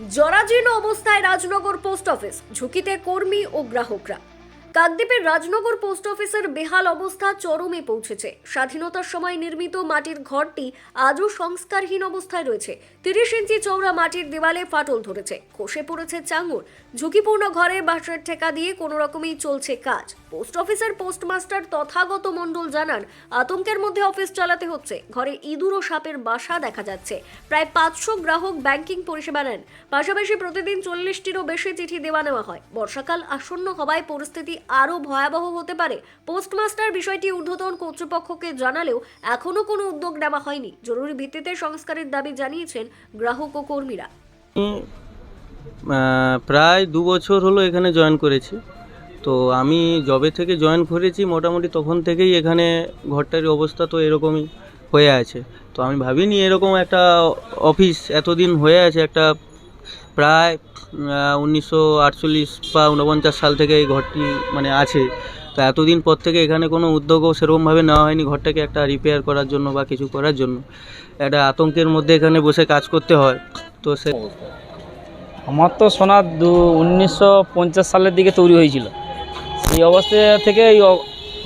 জরাজীর্ণ অবস্থায় Rajnagar post office ঝুঁকিতে কর্মী ও গ্রাহকরা। কাকদ্বীপের রাজনগর পোস্ট অফিসের বেহাল অবস্থা চরমে পৌঁছেছে। স্বাধীনতার সময় নির্মিত মাটির ঘরটি আজও সংস্কারহীন অবস্থায় রয়েছে। তিরিশ ইঞ্চি চৌড়া মাটির দেওয়ালে ফাটল ধরেছে। খসে পড়েছে চাঙুর ঝুঁকিপূর্ণ ঘরে বাঁশের ঠেকা দিয়ে কোনো রকমই চলছে কাজ। পোস্ট অফিসের পোস্টমাস্টার তথাগত মণ্ডল জানান, আতঙ্কের মধ্যে অফিস চালাতে হচ্ছে। ঘরে ইঁদুর ও সাপের বাসা দেখা যাচ্ছে। প্রায় পাঁচশো গ্রাহক ব্যাংকিং পরিষেবা নেন। পাশাপাশি প্রতিদিন চল্লিশটিরও বেশি চিঠি দেওয়া নেওয়া হয়। বর্ষাকাল আসন্ন হওয়ায় পরিস্থিতি আরও ভয়াবহ হতে পারে। পোস্টমাস্টার বিষয়টি ঊর্ধ্বতন কর্তৃপক্ষকে জানালেও এখনও কোনো উদ্যোগ নেওয়া হয়নি। জরুরি ভিত্তিতে সংস্কারের দাবি জানিয়েছেন গ্রাহক ও কর্মীরা। প্রায় দু বছর হলো এখানে জয়েন করেছি। তো আমি জবে থেকে জয়েন করেছি, মোটামুটি তখন থেকেই এখানে ঘরটার অবস্থা তো এরকমই হয়ে আছে। তো আমি ভাবিনি এরকম একটা অফিস এতদিন হয়ে আছে, একটা প্রায় উনিশশো আটচল্লিশ বা উনপঞ্চাশ সাল থেকে এই ঘরটি মানে আছে। তো এতদিন পর থেকে এখানে কোনো উদ্যোগও সেরকমভাবে নেওয়া হয়নি ঘরটাকে একটা রিপেয়ার করার জন্য বা কিছু করার জন্য। একটা আতঙ্কের মধ্যে এখানে বসে কাজ করতে হয়। তো সে আমার তো শোনা দু, উনিশশো সালের দিকে তৈরি হয়েছিল। এই অবস্থা থেকে এই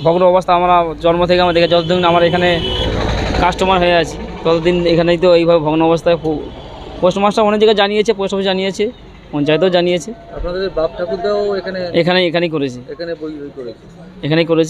ভগ্ন অবস্থা আমরা জন্ম থেকে আমরা দেখে যতদিন আমার এখানে কাস্টমার হয়ে আছি, ততদিন এখানেই তো এইভাবে ভগ্ন অবস্থায় পোস্টমাস্টার অনেক জায়গায় জানিয়েছে পোস্ট অফিস জানিয়েছে পঞ্চায়েতও জানিয়েছে। আপনাদের বাপ ঠাকুরদাও এখানে এখানে এখানেই করেছি। এখানে এখানেই করেছি।